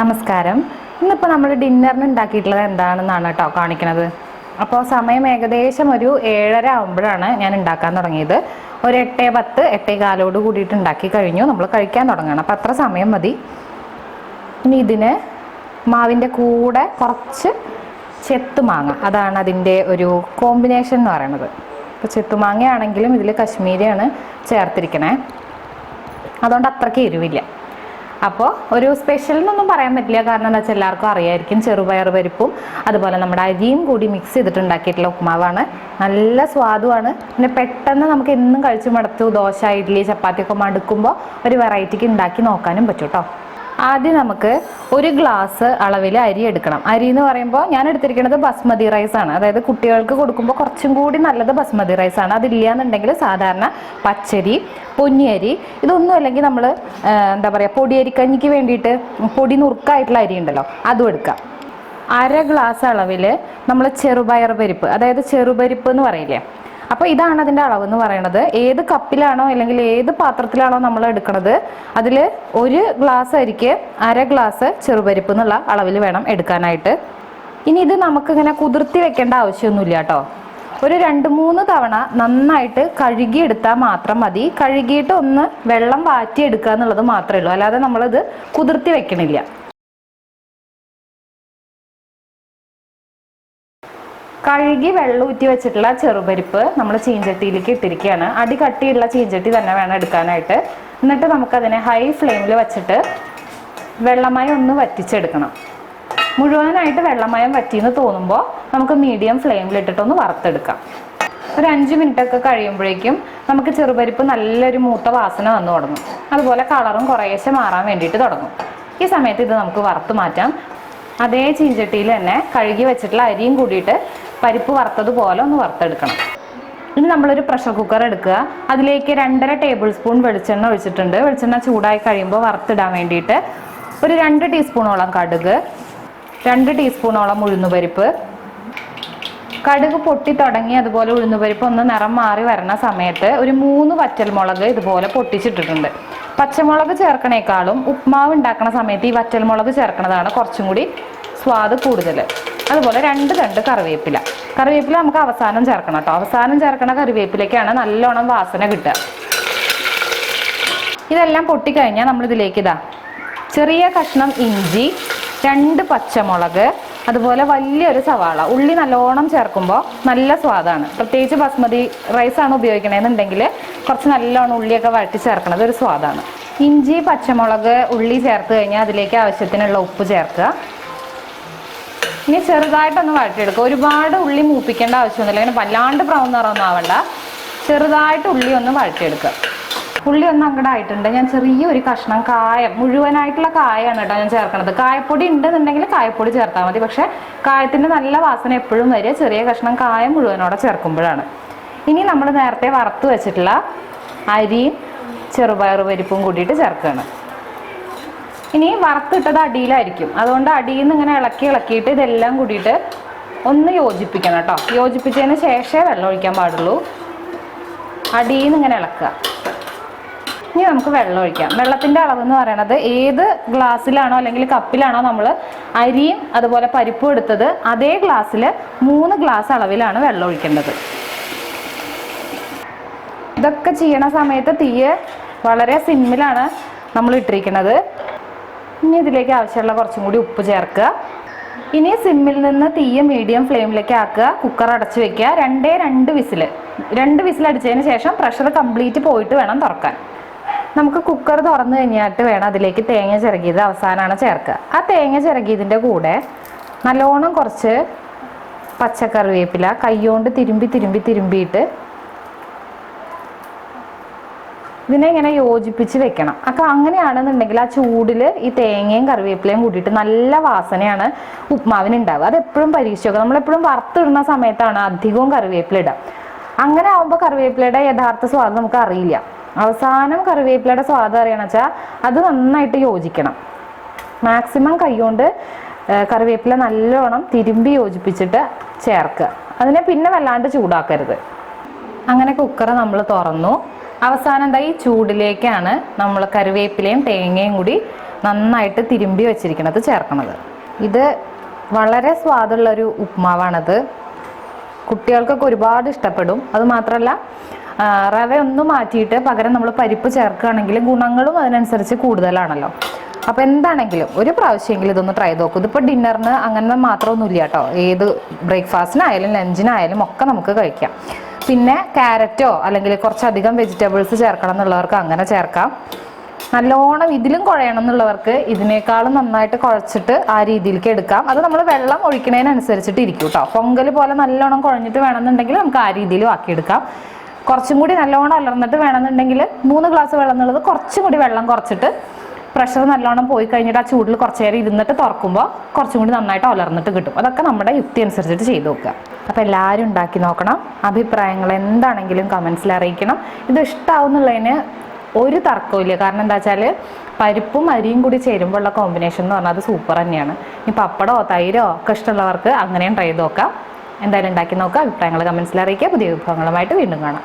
നമസ്കാരം. ഇന്നിപ്പോൾ നമ്മൾ ഡിന്നറിന് ഉണ്ടാക്കിയിട്ടുള്ളത് എന്താണെന്നാണ് കേട്ടോ കാണിക്കുന്നത് അപ്പോൾ സമയം ഏകദേശം ഒരു ഏഴര ആകുമ്പോഴാണ് ഞാൻ ഉണ്ടാക്കാൻ തുടങ്ങിയത്. ഒരു എട്ടേ പത്ത് എട്ടേ കാലോട് കൂടിയിട്ട് ഉണ്ടാക്കി കഴിഞ്ഞു. നമ്മൾ കഴിക്കാൻ തുടങ്ങണം. അപ്പോൾ അത്ര സമയം മതി. ഇനി ഇതിന് മാവിന്റെ കൂടെ കുറച്ച് ചെത്തുമാങ്ങ അതാണ് അതിന്റെ ഒരു കോമ്പിനേഷൻ എന്ന് പറയുന്നത് ഇപ്പോൾ ചെത്തുമാങ്ങയാണെങ്കിലും ഇതിൽ കശ്മീരിയാണ് ചേർത്തിരിക്കണേ. അതുകൊണ്ട് അത്രയ്ക്ക് എരിവില്ല. അപ്പോൾ ഒരു സ്പെഷ്യൽ എന്നൊന്നും പറയാൻ പറ്റില്ല. കാരണം എന്താ വെച്ചാൽ എല്ലാവർക്കും അറിയായിരിക്കും ചെറുപയർ പരിപ്പും അതുപോലെ നമ്മുടെ അരിയും കൂടി മിക്സ് ചെയ്തിട്ടുണ്ടാക്കിയിട്ടുള്ള ഉപ്മാവാണ്. നല്ല സ്വാദുമാണ് പിന്നെ പെട്ടെന്ന് നമുക്ക് എന്നും കഴിച്ചു മടത്തു. ദോശ ഇഡ്ഡലി ചപ്പാത്തി ഒക്കെ മടുക്കുമ്പോൾ ഒരു വെറൈറ്റിക്ക് ഉണ്ടാക്കി നോക്കാനും പറ്റും കേട്ടോ ആദ്യം നമുക്ക് ഒരു ഗ്ലാസ് അളവിൽ അരി എടുക്കണം. അരി എന്ന് പറയുമ്പോൾ ഞാൻ എടുത്തിരിക്കുന്നത് ബസ്മതി റൈസ് ആണ്. അതായത് കുട്ടികൾക്ക് കൊടുക്കുമ്പോൾ കുറച്ചും കൂടി നല്ലത് ബസ്മതി റൈസ് ആണ്. അതില്ല എന്നുണ്ടെങ്കിൽ സാധാരണ പച്ചരി പൊന്നിയരി ഇതൊന്നും അല്ലെങ്കിൽ നമ്മൾ എന്താ പറയുക പൊടിയരിക്കഞ്ഞിക്ക് വേണ്ടിയിട്ട് പൊടി നുറുക്കായിട്ടുള്ള അരി ഉണ്ടല്ലോ അതും എടുക്കാം. അര ഗ്ലാസ് അളവിൽ നമ്മൾ ചെറുപയർ പരിപ്പ് അതായത് ചെറുപരിപ്പ് എന്ന് പറയില്ലേ അപ്പോൾ ഇതാണ് അതിന്റെ എന്ന് പറയുന്നത് ഏത് കപ്പിലാണോ അല്ലെങ്കിൽ ഏത് പാത്രത്തിലാണോ നമ്മൾ എടുക്കുന്നത് അതിൽ ഒരു ഗ്ലാസ് അരിക്ക് അര ഗ്ലാസ് ചെറുപരിപ്പ് എന്നുള്ള അളവിൽ വേണം എടുക്കാനായിട്ട്. ഇനി ഇത് നമുക്കിങ്ങനെ കുതിർത്തി വെക്കേണ്ട ആവശ്യമൊന്നുമില്ല കേട്ടോ. ഒരു രണ്ട് മൂന്ന് തവണ നന്നായിട്ട് കഴുകിയെടുത്താൽ മാത്രം മതി. കഴുകിയിട്ട് ഒന്ന് വെള്ളം വാറ്റിയെടുക്കുക എന്നുള്ളത് മാത്രമേ ഉള്ളൂ. അല്ലാതെ നമ്മളിത് കുതിർത്തി വെക്കണില്ല. കഴുകി വെള്ളം ഊറ്റി വെച്ചിട്ടുള്ള ചെറുപരിപ്പ് നമ്മൾ ചീഞ്ചട്ടിയിലേക്ക് ഇട്ടിരിക്കുകയാണ്. അടി കട്ടിയുള്ള ചീഞ്ചട്ടി തന്നെ വേണം എടുക്കാനായിട്ട്. എന്നിട്ട് നമുക്കതിനെ ഹൈ ഫ്ലെയിമിൽ വെച്ചിട്ട് വെള്ളമയം ഒന്ന് വറ്റിച്ചെടുക്കണം. മുഴുവനായിട്ട് വെള്ളമയം വറ്റിയെന്ന് തോന്നുമ്പോൾ നമുക്ക് മീഡിയം ഫ്ലെയിമിൽ ഇട്ടിട്ടൊന്ന് വറുത്തെടുക്കാം. ഒരു അഞ്ച് മിനിറ്റ് ഒക്കെ കഴിയുമ്പോഴേക്കും നമുക്ക് ചെറുപരിപ്പ് നല്ലൊരു മൂത്ത വാസന വന്നു തുടങ്ങും. അതുപോലെ കളറും കുറേശ്ശെ മാറാൻ വേണ്ടിയിട്ട് തുടങ്ങും. ഈ സമയത്ത് ഇത് നമുക്ക് വറുത്ത് മാറ്റാം. അതേ ചീഞ്ചട്ടിയിൽ തന്നെ കഴുകി വെച്ചിട്ടുള്ള അരിയും കൂടിയിട്ട് പരിപ്പ് വറുത്തതുപോലെ ഒന്ന് വറുത്തെടുക്കണം. ഇനി നമ്മളൊരു പ്രഷർ കുക്കർ എടുക്കുക. അതിലേക്ക് രണ്ടര ടേബിൾ സ്പൂൺ വെളിച്ചെണ്ണ ഒഴിച്ചിട്ടുണ്ട്. വെളിച്ചെണ്ണ ചൂടായി കഴിയുമ്പോൾ വറുത്തിടാൻ വേണ്ടിയിട്ട് ഒരു രണ്ട് ടീസ്പൂണോളം കടുക് രണ്ട് ടീസ്പൂണോളം ഉഴുന്നുപരിപ്പ്. കടുക് പൊട്ടി തുടങ്ങി അതുപോലെ ഉഴുന്നുപരിപ്പ് ഒന്ന് നിറം മാറി വരണ സമയത്ത് ഒരു മൂന്ന് വറ്റൽമുളക് ഇതുപോലെ പൊട്ടിച്ചിട്ടിട്ടുണ്ട്. പച്ചമുളക് ചേർക്കണേക്കാളും ഉപ്മാവ് ഉണ്ടാക്കുന്ന സമയത്ത് ഈ വറ്റൽമുളക് ചേർക്കുന്നതാണ് കുറച്ചും കൂടി സ്വാദ് കൂടുതൽ അതുപോലെ രണ്ട് രണ്ട് കറിവേപ്പില. കറിവേപ്പില നമുക്ക് അവസാനം ചേർക്കണം കേട്ടോ. അവസാനം ചേർക്കണ കറിവേപ്പിലേക്കാണ് നല്ലോണം വാസന കിട്ടുക. ഇതെല്ലാം പൊട്ടിക്കഴിഞ്ഞാൽ നമ്മൾ ഇതിലേക്ക് ഇതാ ചെറിയ കഷ്ണം ഇഞ്ചി രണ്ട് പച്ചമുളക് അതുപോലെ വലിയൊരു സവാള. ഉള്ളി നല്ലോണം ചേർക്കുമ്പോൾ നല്ല സ്വാദാണ്. പ്രത്യേകിച്ച് ബസ്മതി റൈസാണ് ഉപയോഗിക്കണമെന്നുണ്ടെങ്കിൽ കുറച്ച് നല്ലോണം ഉള്ളിയൊക്കെ വഴറ്റി ചേർക്കണത് ഒരു സ്വാദാണ്. ഇഞ്ചി പച്ചമുളക് ഉള്ളി ചേർത്ത് കഴിഞ്ഞാൽ അതിലേക്ക് ആവശ്യത്തിനുള്ള ഉപ്പ് ചേർക്കുക. ഇനി ചെറുതായിട്ടൊന്ന് വഴറ്റിയെടുക്കുക. ഒരുപാട് ഉള്ളി മൂപ്പിക്കേണ്ട ആവശ്യമൊന്നുമില്ല. ഇങ്ങനെ വല്ലാണ്ട് ബ്രൗൺ നിറമൊന്നും ആവണ്ട. ചെറുതായിട്ട് ഉള്ളി ഒന്ന് വഴറ്റിയെടുക്കുക. ഉള്ളി ഒന്ന് അങ്ങോട്ട് ആയിട്ടുണ്ട്. ഞാൻ ചെറിയൊരു കഷ്ണം കായം മുഴുവനായിട്ടുള്ള കായാണ് കേട്ടോ ഞാൻ ചേർക്കുന്നത് കായപ്പൊടി ഉണ്ടെന്നുണ്ടെങ്കിൽ കായപ്പൊടി ചേർത്താൽ മതി. പക്ഷെ കായത്തിന്റെ നല്ല വാസന എപ്പോഴും വരിക. ചെറിയ കഷ്ണം കായം മുഴുവനോടെ ചേർക്കുമ്പോഴാണ്. ഇനി നമ്മൾ നേരത്തെ വറുത്ത് വെച്ചിട്ടുള്ള അരിയും ചെറുപയർ പരിപ്പും കൂട്ടിയിട്ട് ചേർക്കുകയാണ്. ഇനി വറുത്തിട്ടത് അടിയിലായിരിക്കും. അതുകൊണ്ട് അടിയിൽ നിന്ന് ഇങ്ങനെ ഇളക്കി ഇളക്കിയിട്ട് ഇതെല്ലാം കൂടിയിട്ട് ഒന്ന് യോജിപ്പിക്കണം കേട്ടോ. യോജിപ്പിച്ചതിന് ശേഷമേ വെള്ളം ഒഴിക്കാൻ പാടുള്ളൂ. അടിയിൽ നിന്ന് ഇങ്ങനെ ഇളക്കുക. ഇനി നമുക്ക് വെള്ളം ഒഴിക്കാം. വെള്ളത്തിന്റെ എന്ന് പറയുന്നത് ഏത് ഗ്ലാസ്സിലാണോ അല്ലെങ്കിൽ കപ്പിലാണോ നമ്മൾ അരിയും അതുപോലെ പരിപ്പും എടുത്തത് അതേ ഗ്ലാസ്സിൽ മൂന്ന് ഗ്ലാസ് അളവിലാണ് വെള്ളം ഒഴിക്കേണ്ടത്. ഇതൊക്കെ ചെയ്യണ സമയത്ത് തീയ് വളരെ സിമ്മിലാണ് നമ്മൾ ഇട്ടിരിക്കുന്നത് ഇനി ഇതിലേക്ക് ആവശ്യമുള്ള കുറച്ചും കൂടി ഉപ്പ് ചേർക്കുക. ഇനി സിമ്മിൽ നിന്ന് തീയ മീഡിയം ഫ്ലെയിമിലേക്ക് ആക്കുക. കുക്കർ അടച്ചു വെക്കുക. രണ്ടേ രണ്ട് വിസിൽ. രണ്ട് വിസിൽ അടിച്ചതിന് ശേഷം പ്രഷർ കംപ്ലീറ്റ് പോയിട്ട് വേണം തുറക്കാൻ. നമുക്ക് കുക്കർ തുറന്നു കഴിഞ്ഞിട്ട് വേണം അതിലേക്ക് തേങ്ങ ചിറകിയത് അവസാനമാണ് ചേർക്കുക. ആ തേങ്ങ ചിറകിയതിന്റെ കൂടെ നല്ലോണം കുറച്ച് പച്ചക്കറിവേപ്പില കൈകൊണ്ട് തിരുമ്പി തിരുമ്പി തിരുമ്പിയിട്ട് ഇതിനെ ഇങ്ങനെ യോജിപ്പിച്ച് വെക്കണം. അപ്പോൾ അങ്ങനെയാണെന്നുണ്ടെങ്കിൽ ആ ചൂടിൽ ഈ തേങ്ങയും കറിവേപ്പിലയും കൂട്ടിയിട്ട് നല്ല വാസനയാണ് ഉപ്മാവിന് ഉണ്ടാവുക അത് എപ്പോഴും പരീക്ഷിച്ച് നോക്കുക നമ്മളെപ്പോഴും വറുത്തിടുന്ന സമയത്താണ് അധികവും കറിവേപ്പില ഇടുക. അങ്ങനെ ആവുമ്പോൾ കറിവേപ്പിലയുടെ യഥാർത്ഥ സ്വാദ് നമുക്ക് അറിയില്ല. അവസാനം കറിവേപ്പിലയുടെ സ്വാദ് അറിയണം വെച്ചാൽ അത് നന്നായിട്ട് യോജിക്കണം. മാക്സിമം കൈകൊണ്ട് കറിവേപ്പില നല്ലോണം തിരുമ്പി യോജിപ്പിച്ചിട്ട് ചേർക്കുക. അതിനെ പിന്നെ വല്ലാണ്ട് ചൂടാക്കരുത്. അങ്ങനെ കുക്കർ നമ്മൾ തുറന്നു. അവസാനം ഈ ചൂടിലേക്കാണ് നമ്മൾ കറിവേപ്പിലയും തേങ്ങയും കൂടി നന്നായിട്ട് തിരുമ്പി വെച്ചിരിക്കുന്നത് ചേർക്കുന്നത്. ഇത് വളരെ സ്വാദുള്ളൊരു ഉപ്മാവാണത്. കുട്ടികൾക്കൊക്കെ ഒരുപാട് ഇഷ്ടപ്പെടും. അത് മാത്രമല്ല റവ ഒന്ന് മാറ്റിയിട്ട് പകരം നമ്മൾ പരിപ്പ് ചേർക്കുകയാണെങ്കിൽ ഗുണങ്ങളും അതിനനുസരിച്ച് കൂടുതലാണല്ലോ. അപ്പോൾ എന്താണെങ്കിലും ഒരു പ്രാവശ്യമെങ്കിലും ഇതൊന്ന് ട്രൈ നോക്കും. ഇതിപ്പോൾ ഡിന്നറിന് അങ്ങനെ മാത്രമൊന്നുമില്ല കേട്ടോ. ഏത് ബ്രേക്ക്ഫാസ്റ്റിനായാലും ലഞ്ചിനായാലും ഒക്കെ നമുക്ക് കഴിക്കാം. പിന്നെ ക്യാരറ്റോ അല്ലെങ്കിൽ കുറച്ചധികം വെജിറ്റബിൾസ് ചേർക്കണം എന്നുള്ളവർക്ക് അങ്ങനെ ചേർക്കാം. നല്ലോണം ഇതിലും കുഴയണം എന്നുള്ളവർക്ക് ഇതിനേക്കാളും നന്നായിട്ട് കുഴച്ചിട്ട് ആ രീതിയിലേക്ക് എടുക്കാം. അത് നമ്മൾ വെള്ളം ഒഴിക്കണേനനുസരിച്ചിട്ട് ഇരിക്കും കേട്ടോ പൊങ്കൽ പോലെ നല്ലോണം കുഴഞ്ഞിട്ട് വേണമെന്നുണ്ടെങ്കിൽ നമുക്ക് ആ രീതിയിലും ആക്കിയെടുക്കാം. കുറച്ചും കൂടി നല്ലോണം അലർന്നിട്ട് വേണമെന്നുണ്ടെങ്കിൽ മൂന്ന് ഗ്ലാസ് വെള്ളം എന്നുള്ളത് കുറച്ചും കൂടി വെള്ളം കുറച്ചിട്ട് പ്രഷർ നല്ലോണം പോയി കഴിഞ്ഞിട്ട് ആ ചൂടിൽ കുറച്ച് നേരം ഇരുന്നിട്ട് തുറക്കുമ്പോൾ കുറച്ചും കൂടി നന്നായിട്ട് ഉലർന്നിട്ട് കിട്ടും. അതൊക്കെ നമ്മുടെ യുക്തി അനുസരിച്ചിട്ട് ചെയ്തു നോക്കുക. അപ്പോൾ എല്ലാവരും ഉണ്ടാക്കി നോക്കണം. അഭിപ്രായങ്ങൾ എന്താണെങ്കിലും കമൻസിൽ അറിയിക്കണം. ഇത് ഇഷ്ടമാവുന്നുള്ളതിന് ഒരു തർക്കവും കാരണം എന്താ വെച്ചാൽ പരിപ്പും അരിയും കൂടി ചേരുമ്പോഴുള്ള കോമ്പിനേഷൻ എന്ന് പറഞ്ഞാൽ അത് സൂപ്പർ തന്നെയാണ്. ഇനി പപ്പടമോ തൈരോ ഒക്കെ ഇഷ്ടമുള്ളവർക്ക് അങ്ങനെയും ട്രൈ ചെയ്ത് നോക്കാം. എന്തായാലും ഉണ്ടാക്കി നോക്കുക. അഭിപ്രായങ്ങൾ കമൻസിൽ അറിയിക്കുക. പുതിയ വിഭവങ്ങളുമായിട്ട് വീണ്ടും കാണാം.